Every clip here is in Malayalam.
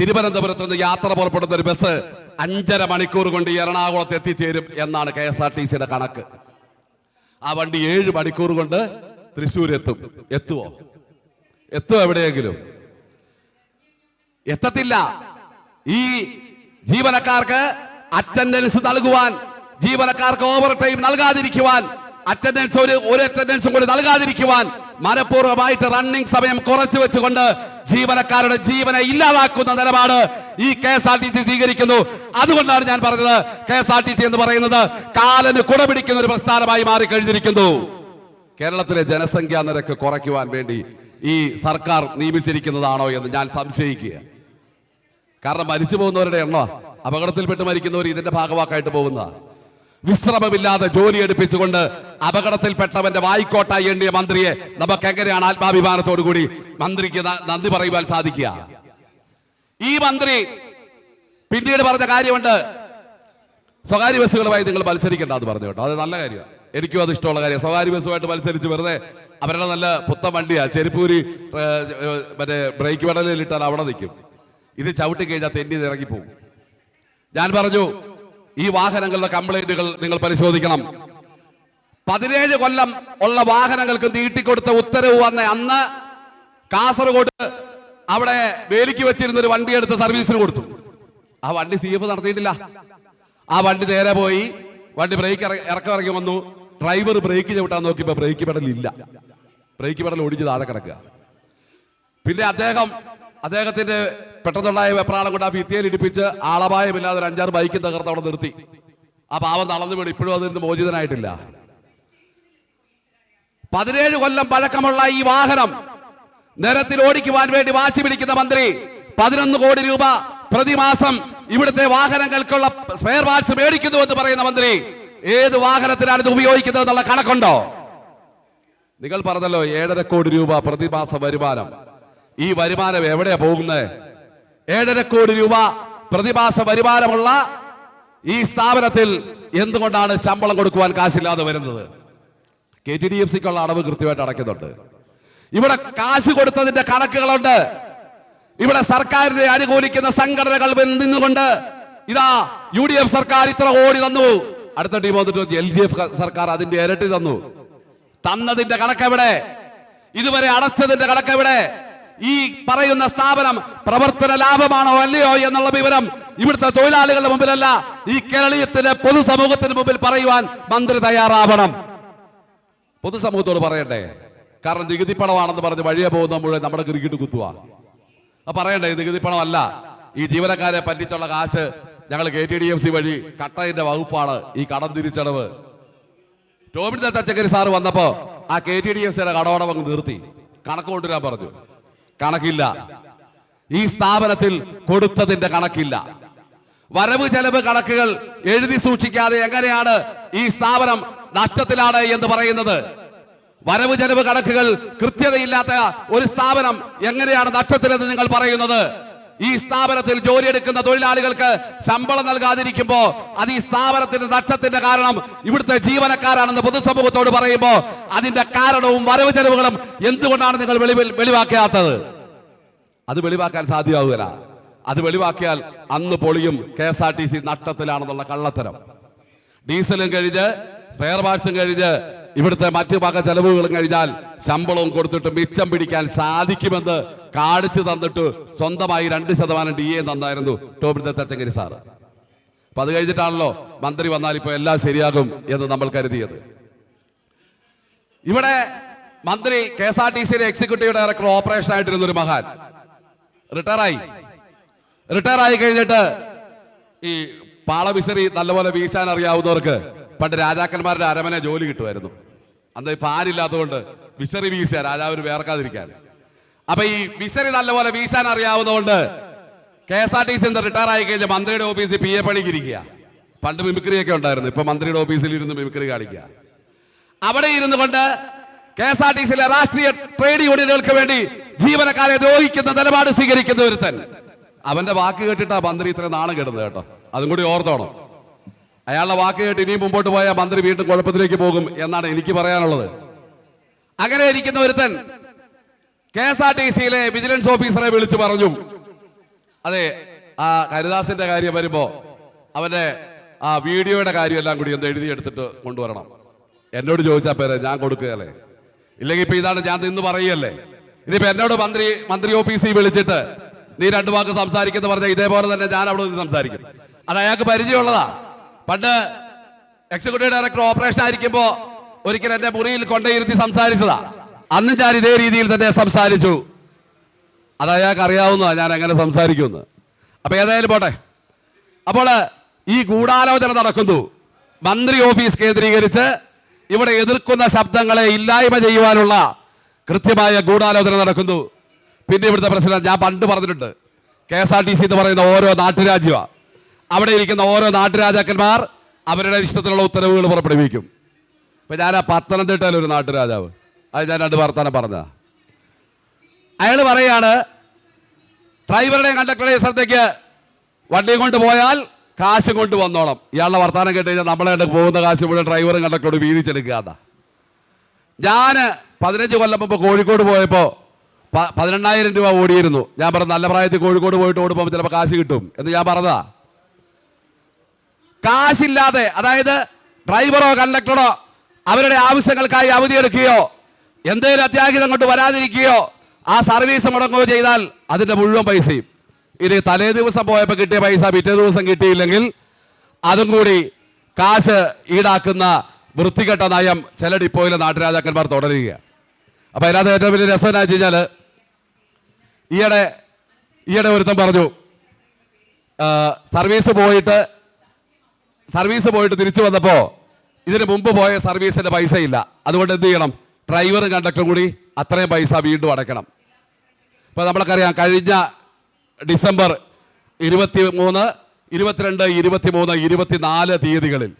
തിരുവനന്തപുരത്ത് നിന്ന് യാത്ര പുറപ്പെടുന്ന ഒരു ബസ് അഞ്ചര മണിക്കൂർ കൊണ്ട് എറണാകുളത്ത് എത്തിച്ചേരും എന്നാണ് കെ എസ് ആർ ടി സിയുടെ കണക്ക്. ആ വണ്ടി ഏഴ് മണിക്കൂർ കൊണ്ട് തൃശ്ശൂർ എത്തും. എത്തുവോ? എത്തുമോ എവിടെയെങ്കിലും? എത്തത്തില്ല. ഈ ജീവനക്കാർക്ക് അറ്റൻഡൻസ് നൽകുവാൻ ജീവനക്കാർക്ക് ഓവർ ടൈം നൽകാതിരിക്കുവാൻ അറ്റൻഡൻസ് ഒരു ഒരു അറ്റൻഡൻസും കൂടി നൽകാതിരിക്കുവാൻ മനഃപൂർവമായിട്ട് റണ്ണിംഗ് സമയം കുറച്ചു വെച്ചുകൊണ്ട് ജീവനക്കാരുടെ ജീവനെ ഇല്ലാതാക്കുന്ന നിലപാട് ഈ K S R T C സ്വീകരിക്കുന്നു. അതുകൊണ്ടാണ് ഞാൻ പറഞ്ഞത് K S R T C എന്ന് പറയുന്നത് കാലന് കുടപിടിക്കുന്ന ഒരു പ്രസ്ഥാനമായി മാറിക്കഴിഞ്ഞിരിക്കുന്നു കേരളത്തിലെ ജനസംഖ്യാ നിരക്ക് കുറയ്ക്കുവാൻ വേണ്ടി ഈ സർക്കാർ നിയമിച്ചിരിക്കുന്നതാണോ എന്ന് ഞാൻ സംശയിക്കുക കാരണം മരിച്ചു പോകുന്നവരുടെ എണ്ണ അപകടത്തിൽപ്പെട്ട് മരിക്കുന്നവർ ഇതിന്റെ ഭാഗവാക്കായിട്ട് പോകുന്ന വിശ്രമമില്ലാതെ ജോലി എടുപ്പിച്ചുകൊണ്ട് അപകടത്തിൽപ്പെട്ടവന്റെ വായിക്കോട്ടായി എണ്ണിയ മന്ത്രിയെ നമുക്ക് എങ്ങനെയാണ് ആത്മാഭിമാനത്തോടു കൂടി മന്ത്രിക്ക് നന്ദി പറയുവാൻ സാധിക്കുക? ഈ മന്ത്രി പിന്നീട് പറഞ്ഞ കാര്യമുണ്ട്. സ്വകാര്യ ബസ്സുകളുമായി നിങ്ങൾ മത്സരിക്കേണ്ട എന്ന് പറഞ്ഞു കേട്ടോ. അത് നല്ല കാര്യമാണ് എനിക്കും അത് ഇഷ്ടമുള്ള കാര്യം സ്വകാര്യ ബസ്സുമായിട്ട് മത്സരിച്ച് വെറുതെ അവരുടെ നല്ല പുത്തൻ വണ്ടിയാ. ചെരുപ്പൂരി മറ്റേ ബ്രേക്ക് പടലിൽ ഇട്ടാൽ അവിടെ നിൽക്കും. ഇത് ചവിട്ടി കഴിഞ്ഞാൽ തെന്നി ഇറങ്ങിപ്പോകും ഞാൻ പറഞ്ഞു ഈ വാഹനങ്ങളുടെ കംപ്ലൈന്റുകൾ നിങ്ങൾ പരിശോധിക്കണം. പതിനേഴ് കൊല്ലം ഉള്ള വാഹനങ്ങൾക്ക് നീട്ടിക്കൊടുത്ത ഉത്തരവ് വന്ന അന്ന് കാസർഗോഡ് അവിടെ വേലിക്ക് വെച്ചിരുന്ന ഒരു വണ്ടി എടുത്ത് സർവീസിന് കൊടുത്തു. ആ വണ്ടി സി എഫ് നടത്തിയിട്ടില്ല. ആ വണ്ടി നേരെ പോയി. വണ്ടി ബ്രേക്ക് ഇറക്കം ഇറങ്ങി വന്നു. ഡ്രൈവർ ബ്രേക്ക് ചവിട്ടാൻ നോക്കിയപ്പോ ബ്രേക്ക് പെടൽ ഇല്ല. ബ്രേക്ക് പെടൽ ഒടിഞ്ഞ് താഴെ കിടക്കുക. പിന്നെ അദ്ദേഹം അദ്ദേഹത്തിന്റെ പെട്ടെന്നുണ്ടായ വെപ്രാളം കൊണ്ട് ആ ഭിത്തിയിൽ ഇടിപ്പിച്ച് ആളപായമില്ലാതെ ഒരു അഞ്ചാറ് ബൈക്ക് തകർത്ത് അവിടെ നിർത്തി. ആ പാവം തളർന്നു വീണ്. ഇപ്പോഴും അതിന് മോചിതനായിട്ടില്ല. പതിനേഴ് കൊല്ലം പഴക്കമുള്ള ഈ വാഹനം നിരത്തിൽ ഓടിക്കുവാൻ വേണ്ടി വാശി പിടിക്കുന്ന മന്ത്രി പതിനൊന്ന് കോടി രൂപ പ്രതിമാസം ഇവിടുത്തെ വാഹനങ്ങൾക്കുള്ള സ്പെയർ പാർട്സ് മേടിക്കുന്നു എന്ന് പറയുന്ന മന്ത്രി ഏത് വാഹനത്തിലാണ് ഇത് ഉപയോഗിക്കുന്നത് എന്നുള്ള കണക്കുണ്ടോ? നിങ്ങൾ പറഞ്ഞല്ലോ ഏഴര കോടി രൂപ പ്രതിമാസ വരുമാനം. ഈ വരുമാനം എവിടെയാ പോകുന്നത്? ഏഴര കോടി രൂപ പ്രതിമാസ വരുമാനമുള്ള ഈ സ്ഥാപനത്തിൽ എന്തുകൊണ്ടാണ് ശമ്പളം കൊടുക്കുവാൻ കാശില്ലാതെ വരുന്നത്? കെ ടി ഡി എഫ് സിക്കുള്ള അടവ് കൃത്യമായിട്ട് അടയ്ക്കുന്നുണ്ട്. ഇവിടെ കാശ് കൊടുത്തതിന്റെ കണക്കുകളുണ്ട്. ഇവിടെ സർക്കാരിനെ അനുകൂലിക്കുന്ന സംഘടനകൾ നിന്നുകൊണ്ട് ഇതാ യു ഡി എഫ് സർക്കാർ ഇത്ര കോടി തന്നു. അടുത്ത ടീം വന്നിട്ട് എൽ ഡി എഫ് സർക്കാർ അതിന്റെ ഇരട്ടി തന്നു. തന്നതിന്റെ കണക്കെവിടെ? ഇതുവരെ അടച്ചതിന്റെ കണക്കെവിടെ? ഈ പറയുന്ന സ്ഥാപനം പ്രവർത്തന ലാഭമാണോ അല്ലയോ എന്നുള്ള വിവരം ഇവിടുത്തെ തൊഴിലാളികളുടെ മുമ്പിലല്ല ഈ കേരളീയത്തിന്റെ പൊതുസമൂഹത്തിന് മുമ്പിൽ പറയുവാൻ മന്ത്രി തയ്യാറാവണം. പൊതുസമൂഹത്തോട് പറയണ്ടേ കാരണം നികുതി പണമാണെന്ന് പറഞ്ഞ് വഴിയെ പോകുന്ന മുഴുവൻ നമ്മുടെ ക്രിക്കറ്റ് കുത്തുക അപ്പൊ പറയണ്ടേ നികുതി പണമല്ല. ഈ ജീവനക്കാരെ പറ്റിച്ചുള്ള കാശ് ഞങ്ങൾ K T D M C വഴി കട്ടയിന്റെ വകുപ്പാണ് ഈ കടം തിരിച്ചടവ്. ടോമിൻ തച്ചക്കരി സാറ് വന്നപ്പോ ആ കെ ടി ഡി എം സിയുടെ കടവടം അങ്ങ് നിർത്തി. കണക്ക് കൊണ്ടുവരാൻ പറഞ്ഞു. കണക്കില്ല. ഈ സ്ഥാപനത്തിൽ കൊടുത്തതിന്റെ കണക്കില്ല. വരവ് ചെലവ് കണക്കുകൾ എഴുതി സൂക്ഷിക്കാതെ എങ്ങനെയാണ് ഈ സ്ഥാപനം നഷ്ടത്തിലാണ് എന്ന് പറയുന്നത്? വരവ് ചെലവ് കണക്കുകൾ കൃത്യതയില്ലാത്ത ഒരു സ്ഥാപനം എങ്ങനെയാണ് നഷ്ടത്തിലെന്ന് നിങ്ങൾ പറയുന്നത്? ഈ സ്ഥാപനത്തിൽ ജോലിയെടുക്കുന്ന തൊഴിലാളികൾക്ക് ശമ്പളം നൽകാതിരിക്കുമ്പോ അത് ഈ സ്ഥാപനത്തിന്റെ നഷ്ടത്തിന്റെ കാരണം ഇവിടുത്തെ ജീവനക്കാരാണെന്ന് പൊതുസമൂഹത്തോട് പറയുമ്പോൾ അതിന്റെ കാരണവും വരവ് ചെലവുകളും എന്തുകൊണ്ടാണ് നിങ്ങൾ വെളി വെളിവാക്കാത്തത്? അത് വെളിവാക്കാൻ സാധ്യമാവുകയില്ല. അത് വെളിവാക്കിയാൽ അന്ന് പൊളിയും K S R T C നഷ്ടത്തിലാണെന്നുള്ള കള്ളത്തരം. ഡീസലും കഴിഞ്ഞ് സ്പെയർ പാർട്സും കഴിഞ്ഞ് ഇവിടുത്തെ മറ്റു വക ചെലവുകളും കഴിഞ്ഞാൽ ശമ്പളവും കൊടുത്തിട്ട് മിച്ചം പിടിക്കാൻ സാധിക്കുമെന്ന് കാണിച്ചു തന്നിട്ട് സ്വന്തമായി രണ്ട് ശതമാനം ഡി എ തന്നായിരുന്നു ടോബിത്തെ തച്ചങ്കരി സാറ്. അപ്പൊ അത് കഴിഞ്ഞിട്ടാണല്ലോ മന്ത്രി വന്നാൽ ഇപ്പൊ എല്ലാം ശരിയാകും എന്ന് നമ്മൾ കരുതിയത്. ഇവിടെ മന്ത്രി കെ എസ് ആർ ടി സിയിലെ എക്സിക്യൂട്ടീവ് ഡയറക്ടർ ഓപ്പറേഷൻ ആയിട്ടിരുന്ന ഒരു മഹാൻ. റിട്ടയറായി റിട്ടയർ ആയി കഴിഞ്ഞിട്ട് ഈ പാളവിസറി നല്ലപോലെ വീശാൻ അറിയാവുന്നവർക്ക് പണ്ട് രാജാക്കന്മാരുടെ അരമന ജോലി കിട്ടുമായിരുന്നു. അന്ന് ഇപ്പൊ ആരില്ലാത്തതുകൊണ്ട് വിസറി വീശുക രാജാവ് വേർക്കാതിരിക്കാൻ. അപ്പൊ ഈ വിസറി നല്ലപോലെ വീശാൻ അറിയാവുന്നതുകൊണ്ട് K S R T C retire ആയി കഴിഞ്ഞാൽ മന്ത്രിയുടെ ഓഫീസിൽ പി എ പണിക്ക് ഇരിക്കുക പണ്ട് മിമിക്രി ഒക്കെ ഉണ്ടായിരുന്നു ഇപ്പൊ മന്ത്രിയുടെ ഓഫീസിൽ ഇരുന്ന് മിമിക്രി കാണിക്കുക. അവിടെ ഇരുന്നു കൊണ്ട് കെ എസ് ആർ ടി സിയിലെ രാഷ്ട്രീയ ട്രേഡ് യൂണിയനുകൾക്ക് വേണ്ടി ജീവനക്കാരെ ദ്രോഹിക്കുന്ന നിലപാട് സ്വീകരിക്കുന്ന ഒരുത്തൻ. അവന്റെ വാക്ക് കേട്ടിട്ടാ മന്ത്രി ഇത്ര നാണം കെടുന്നത് കേട്ടോ. അതും കൂടി ഓർത്തോണം. അയാളുടെ വാക്ക് കേട്ട് ഇനിയും മുമ്പോട്ട് പോയാൽ മന്ത്രി വീണ്ടും കുഴപ്പത്തിലേക്ക് പോകും എന്നാണ് എനിക്ക് പറയാനുള്ളത്. അങ്ങനെ ഇരിക്കുന്ന ഒരുത്തൻ കെ എസ് ആർ ടി സിയിലെ വിജിലൻസ് ഓഫീസറെ വിളിച്ചു പറഞ്ഞു. അതെ ആ ഹരിദാസിന്റെ കാര്യം വരുമ്പോ അവന്റെ ആ വീഡിയോയുടെ കാര്യം എല്ലാം കൂടി ഒന്ന് എഴുതിയെടുത്തിട്ട് കൊണ്ടുവരണം. എന്നോട് ചോദിച്ചാൽ പേരെ ഞാൻ കൊടുക്കുകയല്ലേ? ഇല്ലെങ്കിൽ ഇപ്പൊ ഇതാണ് ഞാൻ നിന്ന് പറയുകയല്ലേ? ഇനിയിപ്പോ എന്നോട് മന്ത്രി മന്ത്രി ഓഫീസിൽ വിളിച്ചിട്ട് നീ രണ്ടു വാക്ക് സംസാരിക്കുന്ന പറഞ്ഞാൽ ഇതേപോലെ തന്നെ ഞാൻ അവിടെ നിന്ന് സംസാരിക്കും. അത് അയാൾക്ക് പരിചയമുള്ളതാ. പണ്ട് എക്സിക്യൂട്ടീവ് ഡയറക്ടർ ഓപ്പറേഷൻ ആയിരിക്കുമ്പോ ഒരിക്കൽ എന്റെ മുറിയിൽ കൊണ്ടയിരുത്തി സംസാരിച്ചതാ. അന്ന് ഞാൻ ഇതേ രീതിയിൽ തന്നെ സംസാരിച്ചു. അത് അയാൾക്ക് അറിയാവുന്നതാ ഞാൻ എങ്ങനെ സംസാരിക്കുമെന്ന്. അപ്പൊ ഏതായാലും പോട്ടെ. അപ്പോൾ ഈ ഗൂഢാലോചന നടക്കുന്നു. മന്ത്രി ഓഫീസ് കേന്ദ്രീകരിച്ച് ഇവിടെ എതിർക്കുന്ന ശബ്ദങ്ങളെ ഇല്ലായ്മ ചെയ്യുവാനുള്ള കൃത്യമായ ഗൂഢാലോചന നടക്കുന്നു. പിന്നെ ഇവിടുത്തെ പ്രശ്നം ഞാൻ പണ്ട് പറഞ്ഞിട്ടുണ്ട്. K S R T C എന്ന് പറയുന്ന ഓരോ നാട്ടുരാജ്യമാണ് അവിടെ ഇരിക്കുന്ന ഓരോ നാട്ടുരാജാക്കന്മാർ അവരുടെ ഇഷ്ടത്തിലുള്ള ഉത്തരവുകൾ പുറപ്പെടുവിക്കും. ഇപ്പം ഞാൻ ആ പത്തനംതിട്ടയിൽ ഒരു നാട്ടുരാജാവ്. അത് ഞാൻ രണ്ട് വർത്താനം പറഞ്ഞ അയാൾ പറയാണ് ഡ്രൈവറുടെയും കണ്ടക്ടറുടെയും സ്ഥലത്തേക്ക് വണ്ടിയും കൊണ്ട് പോയാൽ കാശും കൊണ്ട് വന്നോണം ഇയാളുടെ വർത്താനം കേട്ട് കഴിഞ്ഞാൽ നമ്മളെ കണ്ട് പോകുന്ന കാശ് മുഴുവൻ ഡ്രൈവറും കണ്ടക്ടറോട് വീതിച്ചെടുക്കുക എന്നാ ഞാൻ പതിനഞ്ച് കൊല്ലം മുമ്പ് കോഴിക്കോട് പോയപ്പോൾ പതിനെണ്ണായിരം രൂപ ഓടിയിരുന്നു. ഞാൻ പറഞ്ഞു നല്ല പ്രായത്തിൽ കോഴിക്കോട് പോയിട്ട് ഓടുമ്പോൾ ചിലപ്പോൾ കാശ് കിട്ടും എന്ന് ഞാൻ പറഞ്ഞതാ. കാശില്ലാതെ അതായത് ഡ്രൈവറോ കണ്ടക്ടറോ അവരുടെ ആവശ്യങ്ങൾക്കായി അവധിയെടുക്കുകയോ എന്തെങ്കിലും അത്യാഹിതം കൊണ്ട് വരാതിരിക്കുകയോ ആ സർവീസ് മുടങ്ങുകയോ ചെയ്താൽ അതിന്റെ മുഴുവൻ പൈസയും. ഇത് തലേ ദിവസം പോയപ്പോൾ കിട്ടിയ പൈസ പിറ്റേ ദിവസം കിട്ടിയില്ലെങ്കിൽ അതും കൂടി കാശ് ഈടാക്കുന്ന വൃത്തികെട്ട നയം ചില ഡിപ്പോയിലെ നാട്ടുരാജാക്കന്മാർ തുടരുക അപ്പൊ അതിനകത്ത് ഏറ്റവും വലിയ രസം എന്നാ വെച്ച് ഈയിടെ ഈയിടെ ഒരുത്തം പറഞ്ഞു സർവീസ് പോയിട്ട് സർവീസ് പോയിട്ട് തിരിച്ചു വന്നപ്പോൾ ഇതിന് മുമ്പ് പോയ സർവീസിന്റെ പൈസ ഇല്ല അതുകൊണ്ട് എന്ത് ചെയ്യണം? ഡ്രൈവറും കണ്ടക്ടറും കൂടി അത്രയും പൈസ വീണ്ടും അടയ്ക്കണം. ഇപ്പൊ നമ്മൾക്കറിയാം കഴിഞ്ഞ ഡിസംബർ ഇരുപത്തി മൂന്ന് ഇരുപത്തിരണ്ട് ഇരുപത്തി മൂന്ന് ഇരുപത്തിനാല് തീയതികളിൽ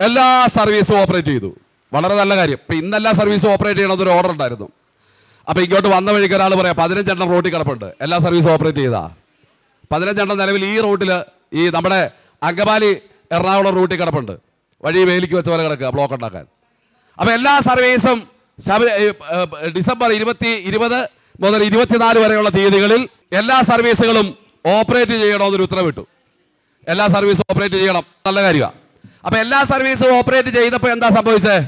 എല്ലാ സർവീസും ഓപ്പറേറ്റ് ചെയ്തു. വളരെ നല്ല കാര്യം. ഇപ്പം ഇന്നെല്ലാ സർവീസും ഓപ്പറേറ്റ് ചെയ്യണമെന്നൊരു ഓർഡർ ഉണ്ടായിരുന്നു. അപ്പോൾ ഇങ്ങോട്ട് വന്ന വഴിക്ക് ഒരാൾ പറയാം പതിനഞ്ചെണ്ണം റോട്ടിൽ കിടപ്പുണ്ട്. എല്ലാ സർവീസും ഓപ്പറേറ്റ് ചെയ്താ. പതിനഞ്ചെണ്ണം നിലവിൽ ഈ റൂട്ടിൽ ഈ നമ്മുടെ അങ്കമാലി എറണാകുളം റൂട്ടിൽ കിടപ്പുണ്ട്. വഴി വേലിക്ക് വെച്ച പോലെ കിടക്കുക ബ്ലോക്ക് ഉണ്ടാക്കാൻ. അപ്പൊ എല്ലാ സർവീസും ഡിസംബർ ഇരുപത്തി ഇരുപത് മുതൽ ഇരുപത്തിനാല് വരെയുള്ള തീയതികളിൽ എല്ലാ സർവീസുകളും ഓപ്പറേറ്റ് ചെയ്യണമെന്നൊരു ഉത്തരവിട്ടു. എല്ലാ സർവീസും ഓപ്പറേറ്റ് ചെയ്യണം. നല്ല കാര്യമാണ് അപ്പൊ എല്ലാ സർവീസും ഓപ്പറേറ്റ് ചെയ്തപ്പോൾ എന്താ സംഭവിച്ചത്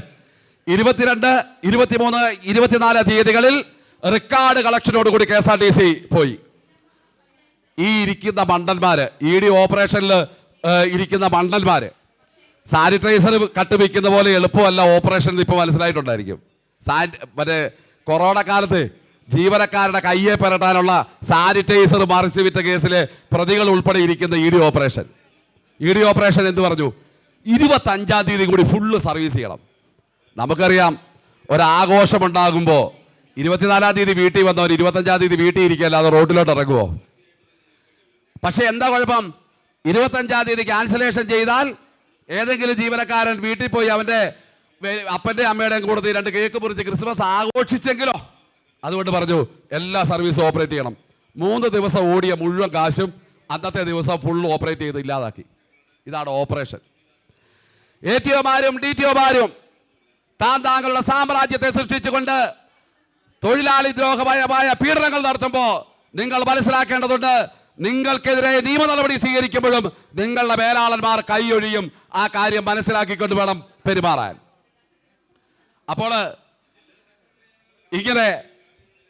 ഇരുപത്തിരണ്ട് ഇരുപത്തിമൂന്ന് ഇരുപത്തിനാല് തീയതികളിൽ റെക്കോർഡ് കളക്ഷനോട് കൂടി K S R T C പോയി. ഈ ഇരിക്കുന്ന മണ്ടന്മാര് ഇ ഡി ഓപ്പറേഷനിൽ ഇരിക്കുന്ന മണ്ണന്മാർ സാനിറ്റൈസർ കട്ട് വയ്ക്കുന്ന പോലെ എളുപ്പമല്ല ഓപ്പറേഷൻ ഇപ്പോൾ മനസ്സിലായിട്ടുണ്ടായിരിക്കും. സാനി മറ്റേ കൊറോണ കാലത്ത് ജീവനക്കാരുടെ കയ്യെ പെരട്ടാനുള്ള സാനിറ്റൈസർ മറിച്ച് വിറ്റ കേസിലെ പ്രതികൾ ഉൾപ്പെടെ ഇരിക്കുന്ന E D operation E D operation എന്ത് പറഞ്ഞു? ഇരുപത്തഞ്ചാം തീയതി കൂടി ഫുള്ള് സർവീസ് ചെയ്യണം. നമുക്കറിയാം ഒരാഘോഷമുണ്ടാകുമ്പോൾ ഇരുപത്തിനാലാം തീയതി വീട്ടിൽ വന്നവർ ഇരുപത്തഞ്ചാം തീയതി വീട്ടിൽ ഇരിക്കുകയല്ലാതെ റോഡിലോട്ട് ഇറങ്ങുമോ പക്ഷേ എന്താ കുഴപ്പം? ഇരുപത്തഞ്ചാം തീയതി ക്യാൻസലേഷൻ ചെയ്താൽ ഏതെങ്കിലും ജീവനക്കാരൻ വീട്ടിൽ പോയി അവന്റെ അപ്പന്റെ അമ്മയുടെയും കൂടുതൽ രണ്ട് കേക്ക് മുറിച്ച് ക്രിസ്മസ് ആഘോഷിച്ചെങ്കിലോ? അതുകൊണ്ട് പറഞ്ഞു എല്ലാ സർവീസും ഓപ്പറേറ്റ് ചെയ്യണം. മൂന്ന് ദിവസം ഓടിയ മുഴുവൻ കാശും അന്നത്തെ ദിവസം ഫുൾ ഓപ്പറേറ്റ് ചെയ്ത് ഇല്ലാതാക്കി. ഇതാണ് ഓപ്പറേഷൻ എ ടി ഒമാരും ഡി ടി ഒമാരും താൻ താങ്കളുടെ സാമ്രാജ്യത്തെ സൃഷ്ടിച്ചുകൊണ്ട് തൊഴിലാളി ദ്രോഹപരമായ പീഡനങ്ങൾ നടത്തുമ്പോൾ നിങ്ങൾ മനസ്സിലാക്കേണ്ടതുണ്ട് നിങ്ങൾക്കെതിരെ നിയമ നടപടി സ്വീകരിക്കുമ്പോഴും നിങ്ങളുടെ മേലാളന്മാർ കൈയൊഴിയും ആ കാര്യം മനസ്സിലാക്കിക്കൊണ്ട് വേണം പെരുമാറാൻ. അപ്പോൾ ഇങ്ങനെ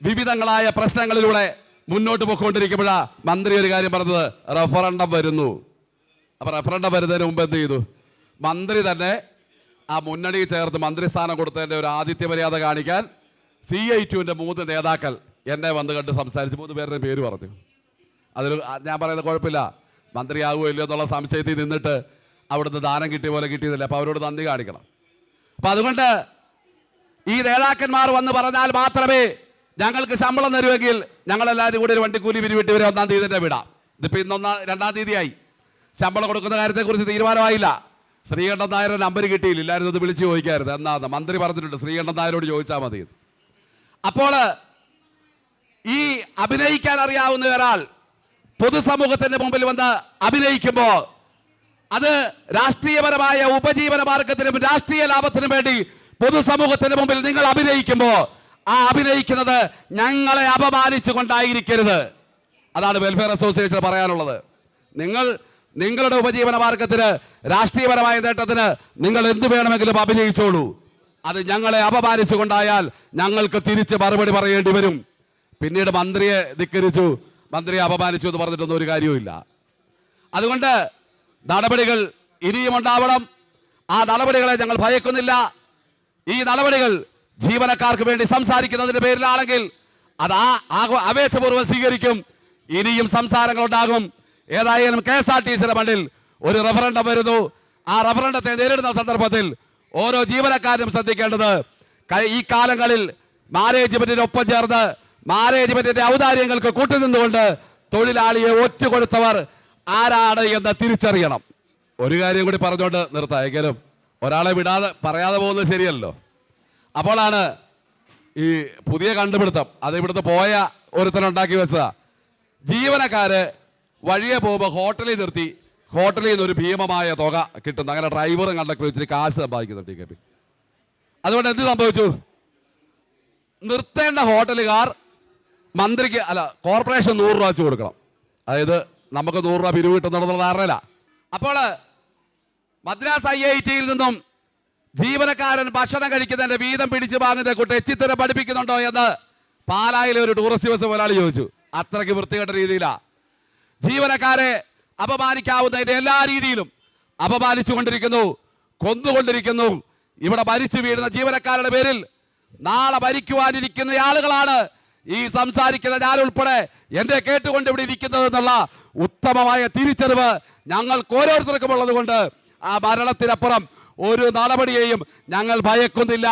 വിവിധങ്ങളായ പ്രശ്നങ്ങളിലൂടെ മുന്നോട്ട് പോയിക്കൊണ്ടിരിക്കുമ്പോഴാ മന്ത്രി ഒരു കാര്യം പറഞ്ഞത് റഫറണ്ടം വരുന്നു. അപ്പൊ റഫറണ്ടം വരുന്നതിന് മുമ്പ് എന്ത് ചെയ്തു? മന്ത്രി തന്നെ ആ മുന്നണി ചേർത്ത് മന്ത്രിസ്ഥാനം കൊടുത്തതിന്റെ ഒരു ആദിത്യ മര്യാദ കാണിക്കാൻ സി ഐ ടുവിന്റെ മൂന്ന് നേതാക്കൾ എന്നെ വന്ന് കണ്ട് സംസാരിച്ച്. മൂന്ന് പേരുടെ പേര് പറഞ്ഞു. അതിൽ ഞാൻ പറയുന്നത് കുഴപ്പമില്ല. മന്ത്രിയാകുമോ ഇല്ലയോ എന്നുള്ള സംശയത്തിൽ നിന്നിട്ട് അവിടുന്ന് ദാനം കിട്ടിയ പോലെ കിട്ടിയതില്ല. അപ്പോൾ അവരോട് നന്ദി കാണിക്കണം. അപ്പം അതുകൊണ്ട് ഈ നേതാക്കന്മാർ വന്ന് പറഞ്ഞാൽ മാത്രമേ ഞങ്ങൾക്ക് ശമ്പളം തരുമെങ്കിൽ ഞങ്ങളെല്ലാവരും കൂടി ഒരു വണ്ടിക്കൂലി പിരിവിട്ട് ഇവരെ ഒന്നാം തീയതി തന്നെ വിടാം. ഇതിപ്പോൾ ഇന്നൊന്നാം രണ്ടാം തീയതിയായി. ശമ്പളം കൊടുക്കുന്ന കാര്യത്തെക്കുറിച്ച് തീരുമാനമായില്ല. ശ്രീകണ്ഠൻ നായർ നമ്പർ കിട്ടിയില്ല. എല്ലാവരും ഒന്ന് വിളിച്ച് ചോദിക്കായിരുന്നു. എന്നാന്ന് മന്ത്രി പറഞ്ഞിട്ടുണ്ട്. ശ്രീകണ്ഠൻ നായരോട് ചോദിച്ചാൽ മതി അപ്പോൾ ഈ അഭിനയിക്കാൻ അറിയാവുന്ന ഒരാൾ പൊതുസമൂഹത്തിന്റെ മുമ്പിൽ വന്ന് അഭിനയിക്കുമ്പോ അത് രാഷ്ട്രീയപരമായ ഉപജീവന മാർഗത്തിനും രാഷ്ട്രീയ ലാഭത്തിനും വേണ്ടി പൊതുസമൂഹത്തിന്റെ മുമ്പിൽ നിങ്ങൾ അഭിനയിക്കുമ്പോ ആ അഭിനയിക്കുന്നത് ഞങ്ങളെ അപമാനിച്ചു കൊണ്ടായിരിക്കരുത് അതാണ് വെൽഫെയർ അസോസിയേഷൻ പറയാനുള്ളത്. നിങ്ങൾ നിങ്ങളുടെ ഉപജീവന മാർഗത്തിന് രാഷ്ട്രീയപരമായ നേട്ടത്തിന് നിങ്ങൾ എന്ത് വേണമെങ്കിലും അഭിനയിച്ചോളൂ. അത് ഞങ്ങളെ അപമാനിച്ചു കൊണ്ടായാൽ ഞങ്ങൾക്ക് തിരിച്ച് മറുപടി പറയേണ്ടി വരും. പിന്നീട് മന്ത്രിയെ ധിക്കരിച്ചു. മന്ത്രിയെ അപമാനിച്ചു എന്ന് പറഞ്ഞിട്ടൊന്നും ഒരു കാര്യവുമില്ല അതുകൊണ്ട് നടപടികൾ ഇനിയും ഉണ്ടാവണം. ആ നടപടികളെ ഞങ്ങൾ ഭയക്കുന്നില്ല. ഈ നടപടികൾ ജീവനക്കാർക്ക് വേണ്ടി സംസാരിക്കുന്നതിന്റെ പേരിലാണെങ്കിൽ അത് ആ ആവേശപൂർവം സ്വീകരിക്കും. ഇനിയും സംസാരങ്ങൾ ഉണ്ടാകും ഏതായാലും കെ എസ് ആർ ടി സിയുടെ മണ്ണിൽ ഒരു റഫറണ്ടം വരുന്നു. ആ റഫറണ്ടത്തെ നേരിടുന്ന സന്ദർഭത്തിൽ ഓരോ ജീവനക്കാരും ശ്രദ്ധിക്കേണ്ടത് ഈ കാലങ്ങളിൽ മാനേജ്മെന്റിനൊപ്പം ചേർന്ന് മാനേജ്മെന്റിന്റെ ഔദാര്യങ്ങൾക്ക് കൂട്ടുനിന്നുകൊണ്ട് തൊഴിലാളിയെ ഒറ്റുകൊടുത്തവർ ആരാണ് എന്ന് തിരിച്ചറിയണം. ഒരു കാര്യം കൂടി പറഞ്ഞുകൊണ്ട് നിർത്താമെങ്കിലും ഒരാളെ വിടാതെ പറയാതെ പോകുന്നത് ശരിയല്ലോ അപ്പോഴാണ് ഈ പുതിയ കണ്ടുപിടുത്തം. അത് ഇവിടുത്തെ പോയ ഒരുത്തനുണ്ടാക്കി വെച്ചതാ. ജീവനക്കാര് വഴിയെ പോകുമ്പോൾ ഹോട്ടലിൽ നിർത്തി ഹോട്ടലിൽ നിന്ന് ഒരു ഭീമമായ തുക കിട്ടുന്നു. അങ്ങനെ ഡ്രൈവറും കണ്ടൊക്കെ വെച്ചിട്ട് കാശ് സമ്പാദിക്കുന്നു ടി കെ പി. അതുകൊണ്ട് എന്ത് സംഭവിച്ചു? നിർത്തേണ്ട ഹോട്ടലുകാർ മന്ത്രിക്ക് അല്ല കോർപ്പറേഷൻ നൂറ് രൂപ വെച്ച് കൊടുക്കണം. അതായത് നമുക്ക് നൂറ് രൂപ പിരിവ് കിട്ടുന്നുണ്ടെന്നുള്ള ധാരണയില്ല അപ്പോൾ മദ്രാസ് ഐ ഐ ടിയിൽ നിന്നും ജീവനക്കാരൻ ഭക്ഷണം കഴിക്കുന്നതിന്റെ വീതം പിടിച്ചു വാങ്ങുന്ന കുട്ടി എച്ചിത്തരം പഠിപ്പിക്കുന്നുണ്ടോ എന്ന് പാലായിലെ ഒരു ടൂറിസ്റ്റ് ബസ് മുതലാളി ചോദിച്ചു. അത്രയ്ക്ക് വൃത്തികെട്ട രീതിയിലാ. ജീവനക്കാരെ അപമാനിക്കാവുന്നതിന്റെ എല്ലാ രീതിയിലും അപമാനിച്ചുകൊണ്ടിരിക്കുന്നു കൊന്നുകൊണ്ടിരിക്കുന്നു. ഇവിടെ മരിച്ചു വീഴുന്ന ജീവനക്കാരുടെ പേരിൽ നാളെ ഭരിക്കുവാനിരിക്കുന്ന ആളുകളാണ് ഈ സംസാരിക്കുന്ന ഞാൻ ഉൾപ്പെടെ എന്നെ കേട്ടുകൊണ്ട് ഇവിടെ ഇരിക്കുന്നത് എന്നുള്ള ഉത്തമമായ തിരിച്ചറിവ് ഞങ്ങൾക്ക് ഓരോരുത്തർക്കും ഉള്ളത് കൊണ്ട് ആ മരണത്തിനപ്പുറം ഒരു നടപടിയെയും ഞങ്ങൾ ഭയക്കുന്നില്ല.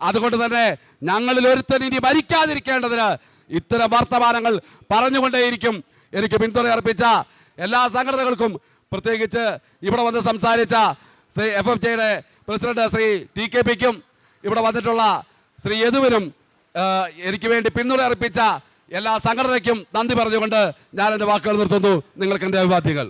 അതുകൊണ്ട് തന്നെ ഞങ്ങളിൽ ഒരുത്തൻ ഇനി മരിക്കാതിരിക്കേണ്ടതിന് ഇത്തരം വർത്തമാനങ്ങൾ പറഞ്ഞുകൊണ്ടേയിരിക്കും. എനിക്ക് പിന്തുണ അർപ്പിച്ച എല്ലാ സംഘടനകൾക്കും പ്രത്യേകിച്ച് ഇവിടെ വന്ന് സംസാരിച്ച ശ്രീ എഫ് എഫ് ജെയുടെ പ്രസിഡന്റ് ശ്രീ ടി കെ പിക്കും ഇവിടെ വന്നിട്ടുള്ള ശ്രീ യദുവിനും എനിക്ക് വേണ്ടി പിന്തുണ അർപ്പിച്ച എല്ലാ സംഘടനയ്ക്കും നന്ദി പറഞ്ഞുകൊണ്ട് ഞാൻ എന്റെ വാക്കുകൾ നിർത്തുന്നു നിങ്ങൾക്ക് എന്റെ അഭിവാദ്യങ്ങൾ